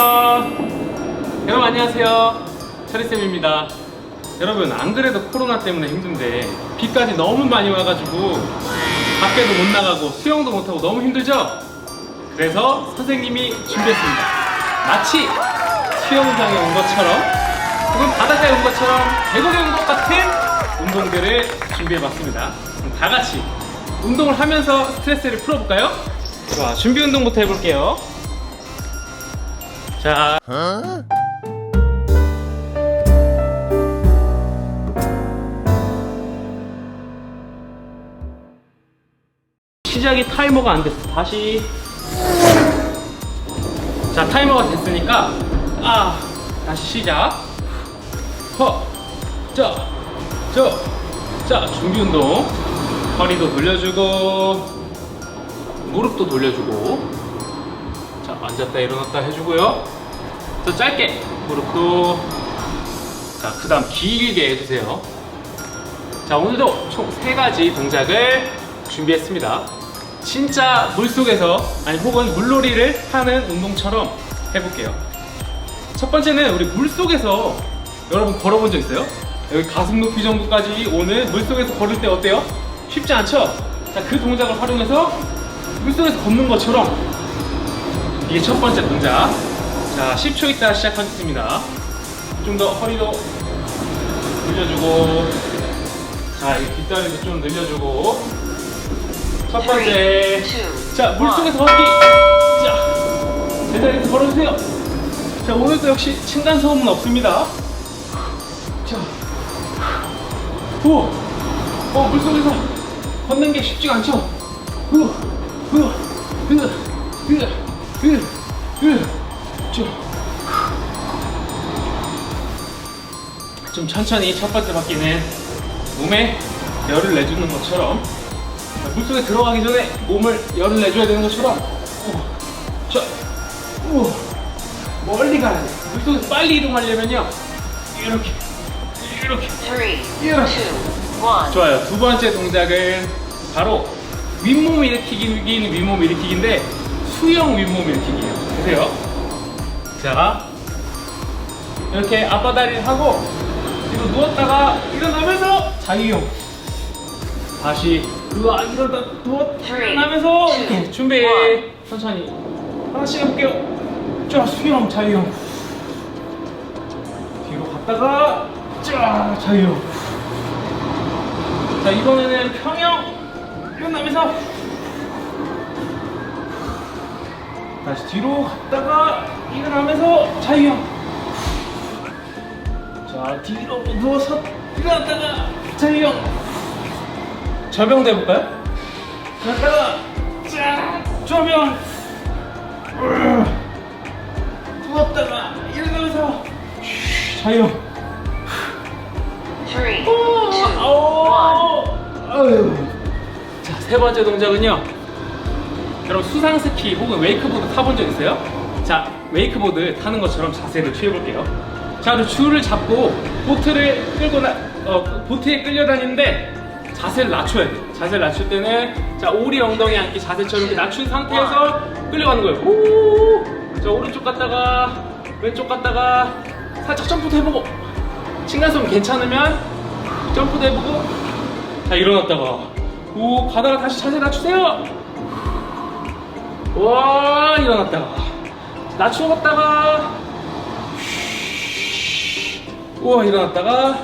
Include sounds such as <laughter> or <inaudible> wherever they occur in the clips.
카메라 여러분 안녕하세요. 차리쌤입니다. 여러분 안 그래도 코로나 때문에 힘든데 비까지 너무 많이 와가지고 밖에도 못 나가고 수영도 못하고 너무 힘들죠? 그래서 선생님이 준비했습니다. 마치 수영장에 온 것처럼 혹은 바닷가에 온 것처럼 계곡에 온 것 같은 운동들을 준비해봤습니다. 그럼 다 같이 운동을 하면서 스트레스를 풀어볼까요? 좋아 준비 운동부터 해볼게요 자 시작이 타이머가 안 됐어. 다시. 자, 타이머가 됐으니까, 아, 다시 시작. 허, 자, 저, 자, 준비 운동. 허리도 돌려주고, 무릎도 돌려주고, 자, 앉았다 일어났다 해주고요. 자, 짧게, 무릎도. 자, 그 다음 길게 해주세요. 자 오늘도 총 세 가지 동작을 준비했습니다. 진짜 물 속에서 아니 혹은 물놀이를 하는 운동처럼 해볼게요. 첫 번째는 우리 물 속에서 여러분 걸어본 적 있어요? 여기 가슴 높이 정도까지 오는 물 속에서 걸을 때 어때요? 쉽지 않죠? 자 그 동작을 활용해서 물 속에서 걷는 것처럼 이게 첫 번째 동작. 자 10초 있다 시작하겠습니다. 좀 더 허리도 늘려주고 자, 이 뒷다리도 좀 늘려주고. 첫 번째. 자, 물속에서 걷기. 자, 제자리에서 걸어주세요. 자, 오늘도 역시 층간 소음은 없습니다. 자, 후. 어, 물속에서 걷는 게 쉽지가 않죠? 후, 후, 흐, 흐, 흐, 흐. 자. 좀 천천히 첫 번째 바퀴는 몸에 열을 내주는 것처럼 자, 물속에 들어가기 전에 몸을 열을 내줘야 되는 것처럼 오, 자, 오, 멀리 가야 돼. 물속에서 빨리 이동하려면요 이렇게 이렇게 Three, Yeah. two. 좋아요. 두 번째 동작은 바로 윗몸 일으키기는 윗몸 일으키기인데 수영 윗몸 일으키기예요. 보세요. 자, 이렇게 앞바다리를 하고 뒤로 누웠다가 일어나면서 자유형. 다시 으아 이러다 누웠 일어나면서 이렇게 준비 천천히 하나씩 해볼게요. 자 수영 자유형. 뒤로 갔다가 자 자유형. 자 이번에는 평형 일어나면서 다시 뒤로 갔다가 일어나면서 자유형 자 뒤로 누워서 일어났다가 자유형 저병도 해볼까요? 갔다가 자 저병 누웠다가 일어나면서 자유형 Three, two, one. 자, 세 번째 동작은요. 여러분 수상 스키 혹은 웨이크보드 타본 적 있어요? 자, 웨이크보드 타는 것처럼 자세를 취해볼게요. 자, 그리고 줄을 잡고 보트를 끌고 나, 어, 보트에 끌려다니는데 자세를 낮춰야 돼요. 자세를 낮출 때는 자, 오리 엉덩이 앉기 자세처럼 이렇게 낮춘 상태에서 끌려가는 거예요. 오! 자, 오른쪽 갔다가 왼쪽 갔다가 살짝 점프도 해보고 층간소음 괜찮으면 점프도 해보고 자 일어났다가 오 가다가 다시 자세 낮추세요 와 일어났다가 낮추었다가. 우와 일어났다가.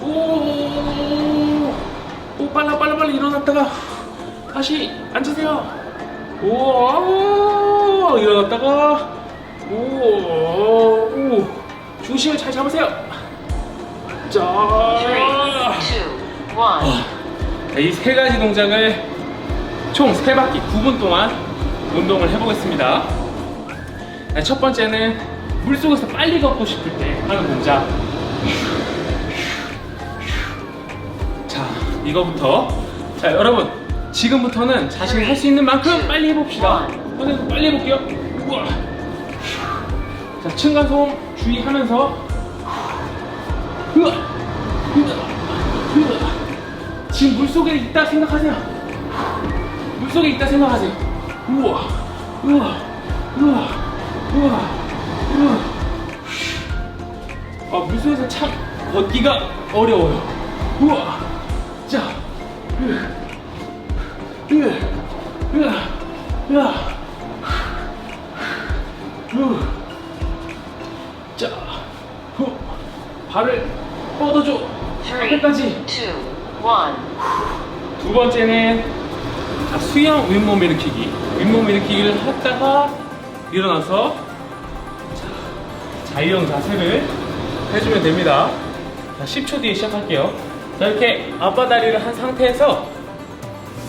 오, 오 빨라 빨라 빨리 일어났다가. 다시 앉으세요. 오 일어났다가. 오, 오 중심을 잘 잡으세요. 자. Three, two, one. 이세 가지 동작을 총세 바퀴 9분 동안 운동을 해보겠습니다. 네, 첫 번째는 물속에서 빨리 걷고 싶을 때 하는 동작. 자, 이거부터. 자, 여러분. 지금부터는 자신이 할 수 있는 만큼 빨리 해봅시다. 선생님 빨리 해볼게요. 우와. 자, 층간소음 주의하면서. 으아. 으아. 으아. 지금 물속에 있다 생각하세요. 물속에 있다 생각하세요. 우와, 우와, 우와, 우와, 물속에서 참 걷기가 어려워요. 우와. 자. 으. 으. 으. 으. 후. 자. 후. 발을 뻗어줘. One. 두 번째는 자, 수영 윗몸 일으키기. 윗몸 일으키기를 했다가 일어나서 자, 자유형 자세를 해주면 됩니다. 자, 10초 뒤에 시작할게요. 자, 이렇게 앞바 다리를 한 상태에서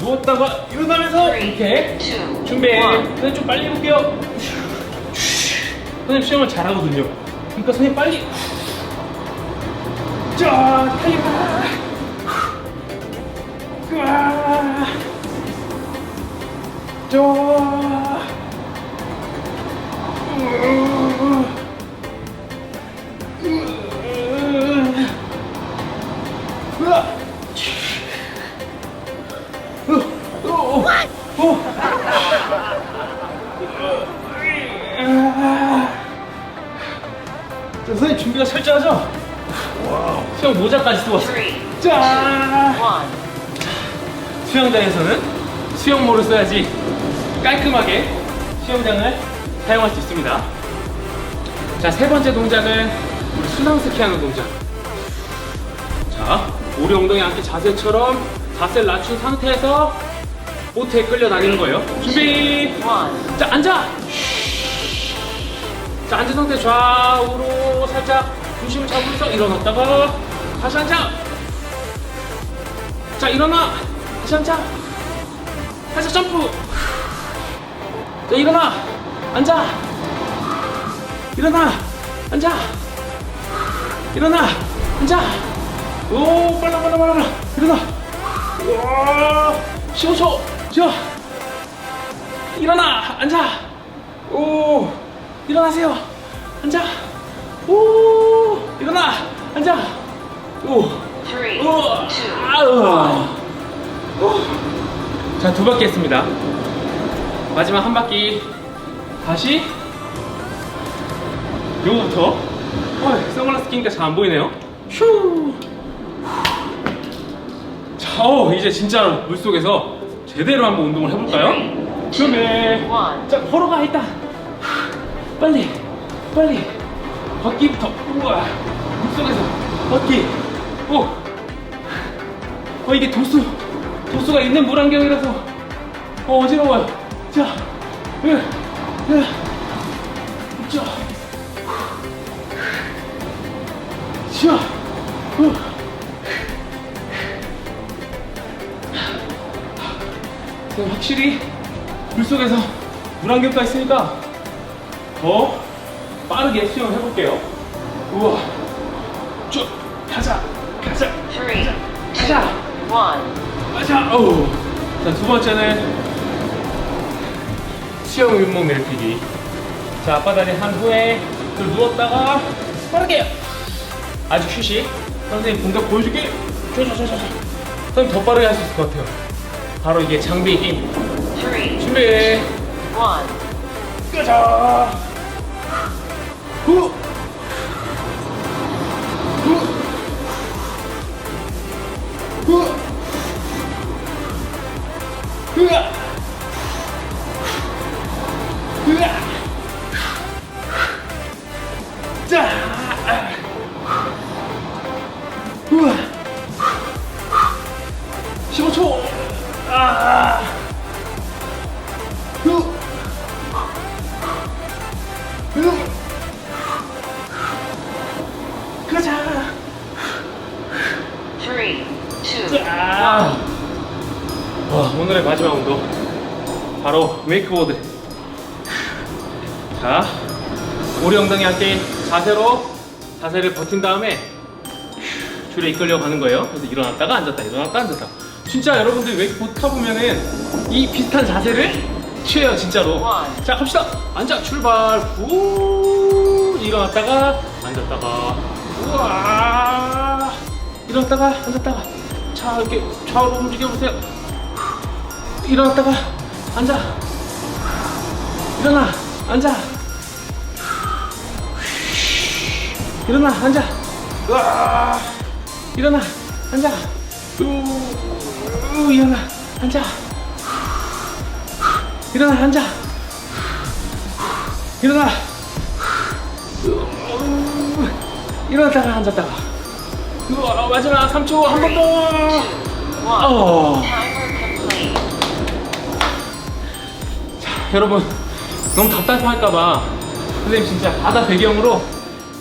누웠다가 일어나면서 이렇게 Two, 준비. one. 선생님 좀 빨리 해볼게요. 선생님 수영을 잘하거든요. 그러니까 선생님 빨리. 자, 타이머. 으아. 자. 선생님 준비가 철저하죠? 수영 모자까지 쓰고 왔어요. 짠! 수영장에서는 수영모를 써야지 깔끔하게 수영장을 사용할 수 있습니다. 자, 세 번째 동작은 우리 수상스키 하는 동작. 자, 우리 엉덩이 앉기 자세처럼 자세를 낮춘 상태에서 보트에 끌려다니는 거예요. 준비! 자, 앉아! 자, 앉은 상태 좌우로 살짝 중심을 잡으면서 일어났다가 다시 앉아! 자, 일어나! 다시 앉아! 살짝 점프! 자, 일어나! 앉아! 일어나! 앉아! 일어나! 앉아! 오, 빨라, 빨라, 빨라, 빨라! 일어나! 우와! 15초! 자! 일어나! 앉아! 오! 일어나세요! 앉아! 오! 일어나! 앉아! 오! Three, 우와! two, 아우! 오. 자, 두 바퀴 했습니다. 마지막 한 바퀴 다시 요거부터 어, 선글라스 끼니까 잘 안 보이네요. 휴! 자, 어, 이제 진짜 물속에서 제대로 한번 운동을 해볼까요? one. 자, 걸어가 일단. 빨리, 빨리. 걷기부터. 우와. 물속에서 걷기. 오. 어, 이게 도수. 도수가 있는 물안경이라서 어, 어지러워요. 자, 으, 으. 자. 자. 확실히 물 속에서 물안경가 있으니까 더 빠르게 수영을 해볼게요. 우와, 쭉 가자, 가자, 가자, one. 가자. 어우. 자, 두 번째는 수영 윗몸 일으키기. 자, 앞바다리 한 후에 또 누웠다가 빠르게 아주 휴식. 선생님 공격 보여줄게. 저저저저. 선생님 더 빠르게 할 수 있을 것 같아요. 바로 이게 장비 힘. 준비. 가자. 후. 후. 바로 웨이크보드. 자, 우리 엉덩이 함께 자세로 자세를 버틴 다음에 줄에 이끌려 가는 거예요. 그래서 일어났다가 앉았다, 일어났다, 앉았다. 진짜 여러분들 웨이크보드 타보면은 이 비슷한 자세를 취해요, 진짜로. 원. 자, 갑시다. 앉아, 출발. 후, 일어났다가 앉았다가. 우와. 일어났다가 앉았다가. 자, 이렇게 좌우로 움직여보세요. 일어났다가 앉아. 일어나, 앉아. 일어나, 앉아. 으아. 일어나 앉아 우, 우, 일어나 앉아 일어나 앉아 일어나 우, 일어났다가 앉았다가 우와, 마지막 3초 한 번 더. One. 어. 여러분 너무 답답할까봐 선생님 진짜 바다 배경으로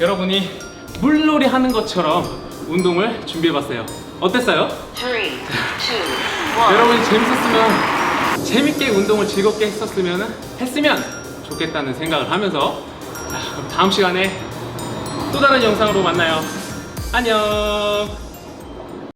여러분이 물놀이 하는 것처럼 운동을 준비해봤어요. 어땠어요? Three, two, <laughs> one. 여러분이 재밌었으면 재밌게 운동을 즐겁게 했었으면 했으면 좋겠다는 생각을 하면서 다음 시간에 또 다른 영상으로 만나요. 안녕.